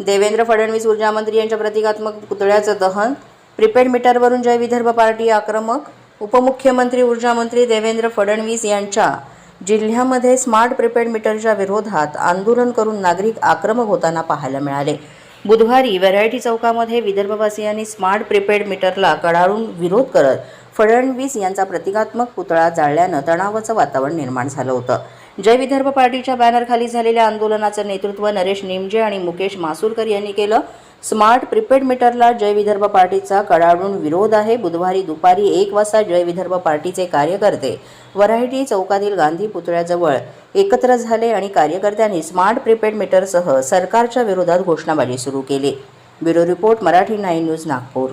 देवेंद्र फडणवीस ऊर्जामंत्री यांच्या प्रतिकात्मक पुतळ्याचं दहन प्रिपेड मीटरवरून जय विदर्भ पार्टी आक्रमक उपमुख्यमंत्री ऊर्जामंत्री देवेंद्र फडणवीस यांच्या जिल्ह्यामध्ये स्मार्ट प्रिपेड मीटरच्या विरोधात आंदोलन करून नागरिक आक्रमक होताना पाहायला मिळाले. बुधवारी व्हरायटी चौकामध्ये विदर्भवासियांनी स्मार्ट प्रिपेड मीटरला कडाळून विरोध करत फडणवीस यांचा प्रतिकात्मक पुतळा जाळल्यानं तणावाचं वातावरण निर्माण झालं होतं. जय विदर्भ पार्टीच्या बॅनरखाली झालेल्या आंदोलनाचं नेतृत्व नरेश निमजे आणि मुकेश मासुरकर यांनी केलं. स्मार्ट प्रिपेड मीटरला जय विदर्भ पार्टीचा कडाडून विरोध आहे. बुधवारी दुपारी एक वाजता जय विदर्भ पार्टीचे कार्यकर्ते वरायटी चौकातील गांधी पुतळ्याजवळ एकत्र झाले आणि कार्यकर्त्यांनी स्मार्ट प्रिपेड मीटरसह सरकारच्या विरोधात घोषणाबाजी सुरू केली. Bureau report Marathi nine news Nagpur.